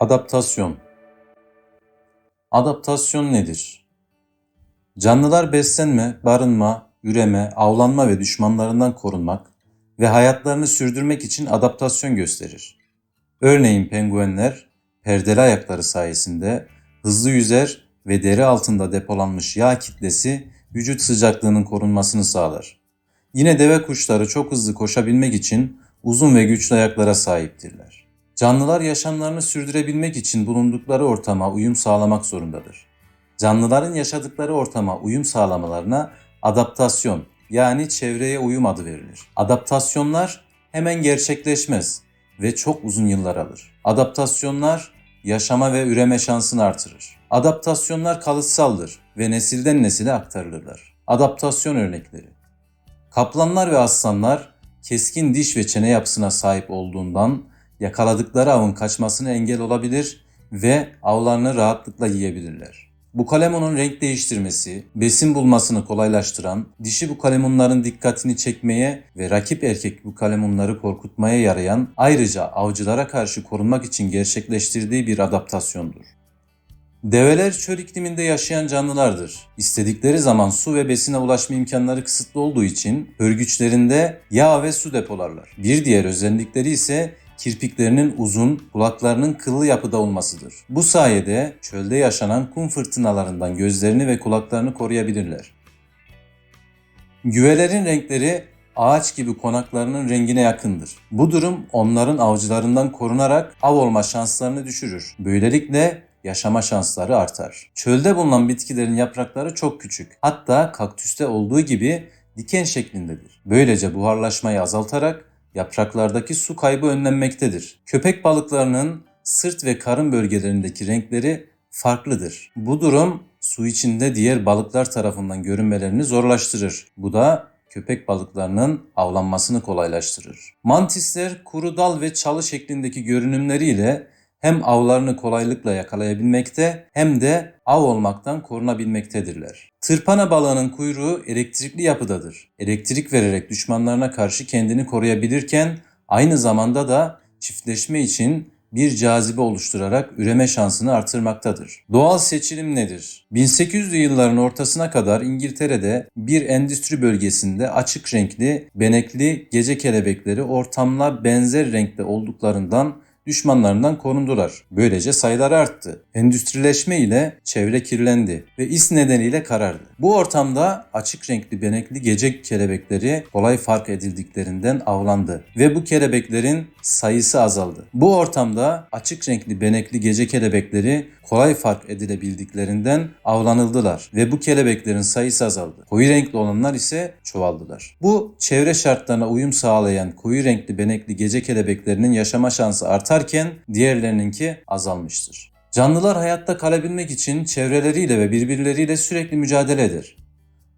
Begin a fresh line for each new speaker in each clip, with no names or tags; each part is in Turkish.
Adaptasyon Adaptasyon nedir? Canlılar beslenme, barınma, üreme, avlanma ve düşmanlarından korunmak ve hayatlarını sürdürmek için adaptasyon gösterir. Örneğin penguenler perdeli ayakları sayesinde hızlı yüzer ve deri altında depolanmış yağ kitlesi vücut sıcaklığının korunmasını sağlar. Yine deve kuşları çok hızlı koşabilmek için uzun ve güçlü ayaklara sahiptirler. Canlılar yaşamlarını sürdürebilmek için bulundukları ortama uyum sağlamak zorundadır. Canlıların yaşadıkları ortama uyum sağlamalarına adaptasyon yani çevreye uyum adı verilir. Adaptasyonlar hemen gerçekleşmez ve çok uzun yıllar alır. Adaptasyonlar yaşama ve üreme şansını artırır. Adaptasyonlar kalıtsaldır ve nesilden nesile aktarılırlar. Adaptasyon örnekleri Kaplanlar ve aslanlar keskin diş ve çene yapısına sahip olduğundan yakaladıkları avın kaçmasına engel olabilir ve avlarını rahatlıkla yiyebilirler. Bu kalemunun renk değiştirmesi, besin bulmasını kolaylaştıran, dişi bu kalemunların dikkatini çekmeye ve rakip erkek bu kalemunları korkutmaya yarayan, ayrıca avcılara karşı korunmak için gerçekleştirdiği bir adaptasyondur. Develer çöl ikliminde yaşayan canlılardır. İstedikleri zaman su ve besine ulaşma imkanları kısıtlı olduğu için hörgüçlerinde yağ ve su depolarlar. Bir diğer özellikleri ise kirpiklerinin uzun, kulaklarının kıllı yapıda olmasıdır. Bu sayede çölde yaşanan kum fırtınalarından gözlerini ve kulaklarını koruyabilirler. Güvelerin renkleri ağaç gibi konaklarının rengine yakındır. Bu durum onların avcılarından korunarak av olma şanslarını düşürür. Böylelikle yaşama şansları artar. Çölde bulunan bitkilerin yaprakları çok küçük. Hatta kaktüste olduğu gibi diken şeklindedir. Böylece buharlaşmayı azaltarak yapraklardaki su kaybı önlenmektedir. Köpek balıklarının sırt ve karın bölgelerindeki renkleri farklıdır. Bu durum su içinde diğer balıklar tarafından görünmelerini zorlaştırır. Bu da köpek balıklarının avlanmasını kolaylaştırır. Mantisler kuru dal ve çalı şeklindeki görünümleriyle hem avlarını kolaylıkla yakalayabilmekte hem de av olmaktan korunabilmektedirler. Tırpana balığının kuyruğu elektrikli yapıdadır. Elektrik vererek düşmanlarına karşı kendini koruyabilirken aynı zamanda da çiftleşme için bir cazibe oluşturarak üreme şansını artırmaktadır. Doğal seçilim nedir? 1800'lü yılların ortasına kadar İngiltere'de bir endüstri bölgesinde açık renkli, benekli gece kelebekleri ortamla benzer renkte olduklarından düşmanlarından korundular. Böylece sayıları arttı. Endüstrileşme ile çevre kirlendi ve is nedeniyle karardı. Bu ortamda açık renkli benekli gece kelebekleri kolay fark edildiklerinden avlandı ve bu kelebeklerin sayısı azaldı. Bu ortamda açık renkli benekli gece kelebekleri kolay fark edilebildiklerinden avlanıldılar ve bu kelebeklerin sayısı azaldı. Koyu renkli olanlar ise çoğaldılar. Bu çevre şartlarına uyum sağlayan koyu renkli benekli gece kelebeklerinin yaşama şansı artarken diğerlerininki azalmıştır. Canlılar hayatta kalabilmek için çevreleriyle ve birbirleriyle sürekli mücadele eder.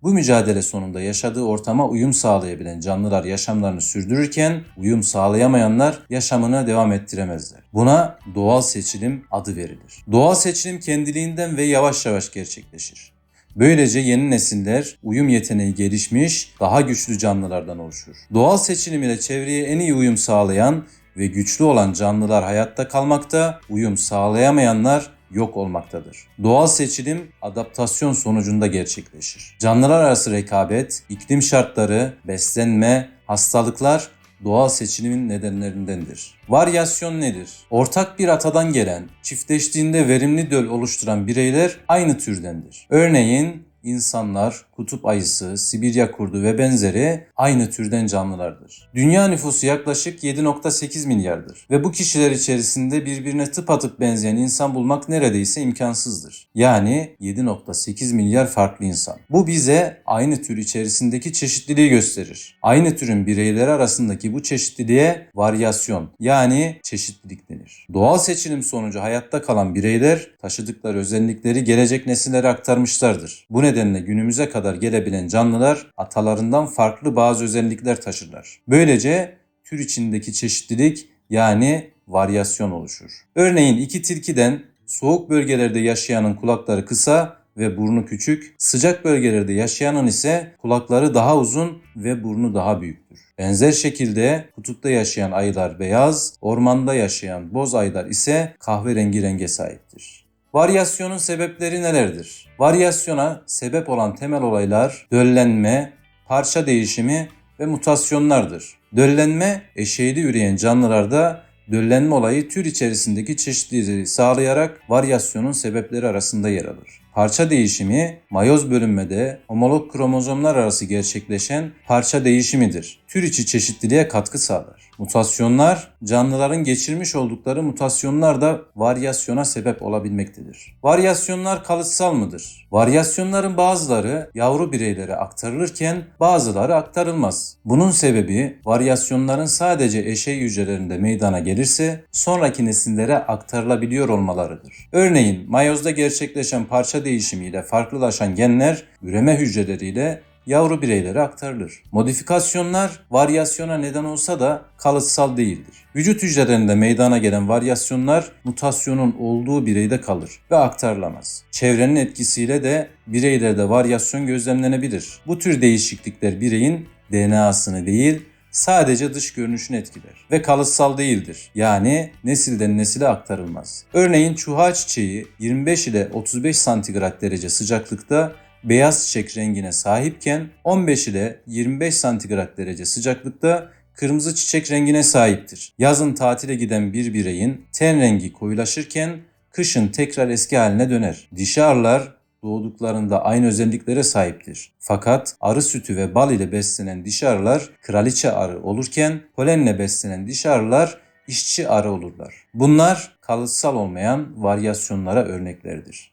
Bu mücadele sonunda yaşadığı ortama uyum sağlayabilen canlılar yaşamlarını sürdürürken uyum sağlayamayanlar yaşamını devam ettiremezler. Buna doğal seçilim adı verilir. Doğal seçilim kendiliğinden ve yavaş yavaş gerçekleşir. Böylece yeni nesiller uyum yeteneği gelişmiş, daha güçlü canlılardan oluşur. Doğal seçilim ile çevreye en iyi uyum sağlayan ve güçlü olan canlılar hayatta kalmakta, uyum sağlayamayanlar yok olmaktadır. Doğal seçilim adaptasyon sonucunda gerçekleşir. Canlılar arası rekabet, iklim şartları, beslenme, hastalıklar doğal seçilimin nedenlerindendir. Varyasyon nedir? Ortak bir atadan gelen, çiftleştiğinde verimli döl oluşturan bireyler aynı türdendir. Örneğin insanlar, kutup ayısı, Sibirya kurdu ve benzeri aynı türden canlılardır. Dünya nüfusu yaklaşık 7.8 milyardır ve bu kişiler içerisinde birbirine tıpatıp benzeyen insan bulmak neredeyse imkansızdır. Yani 7.8 milyar farklı insan. Bu bize aynı tür içerisindeki çeşitliliği gösterir. Aynı türün bireyleri arasındaki bu çeşitliliğe varyasyon yani çeşitlilik denir. Doğal seçilim sonucu hayatta kalan bireyler taşıdıkları özellikleri gelecek nesillere aktarmışlardır. Bu nedenle günümüze kadar gelebilen canlılar atalarından farklı bazı özellikler taşırlar. Böylece tür içindeki çeşitlilik yani varyasyon oluşur. Örneğin iki tilkiden soğuk bölgelerde yaşayanın kulakları kısa ve burnu küçük, sıcak bölgelerde yaşayanın ise kulakları daha uzun ve burnu daha büyüktür. Benzer şekilde kutupta yaşayan ayılar beyaz, ormanda yaşayan boz ayılar ise kahverengi renge sahiptir. Varyasyonun sebepleri nelerdir? Varyasyona sebep olan temel olaylar döllenme, parça değişimi ve mutasyonlardır. Döllenme eşeğli üreyen canlılarda döllenme olayı tür içerisindeki çeşitliliği sağlayarak varyasyonun sebepleri arasında yer alır. Parça değişimi mayoz bölünmede homolog kromozomlar arası gerçekleşen parça değişimidir. Tür içi çeşitliliğe katkı sağlar. Mutasyonlar canlıların geçirmiş oldukları mutasyonlar da varyasyona sebep olabilmektedir. Varyasyonlar kalıtsal mıdır? Varyasyonların bazıları yavru bireylere aktarılırken bazıları aktarılmaz. Bunun sebebi varyasyonların sadece eşey hücrelerinde meydana gelirse sonraki nesillere aktarılabiliyor olmalarıdır. Örneğin mayozda gerçekleşen parça değişimiyle farklılaşan genler üreme hücreleriyle yavru bireylere aktarılır. Modifikasyonlar varyasyona neden olsa da kalıtsal değildir. Vücut hücrelerinde meydana gelen varyasyonlar mutasyonun olduğu bireyde kalır ve aktarılamaz. Çevrenin etkisiyle de bireylerde varyasyon gözlemlenebilir. Bu tür değişiklikler bireyin DNA'sını değil sadece dış görünüşünü etkiler ve kalıtsal değildir. Yani nesilden nesile aktarılmaz. Örneğin çuha çiçeği 25 ile 35 santigrat derece sıcaklıkta beyaz çiçek rengine sahipken 15 ile 25 santigrat derece sıcaklıkta kırmızı çiçek rengine sahiptir. Yazın tatile giden bir bireyin ten rengi koyulaşırken kışın tekrar eski haline döner. Dişi arılar doğduklarında aynı özelliklere sahiptir. Fakat arı sütü ve bal ile beslenen dişi arılar kraliçe arı olurken polenle beslenen dişi arılar işçi arı olurlar. Bunlar kalıtsal olmayan varyasyonlara örneklerdir.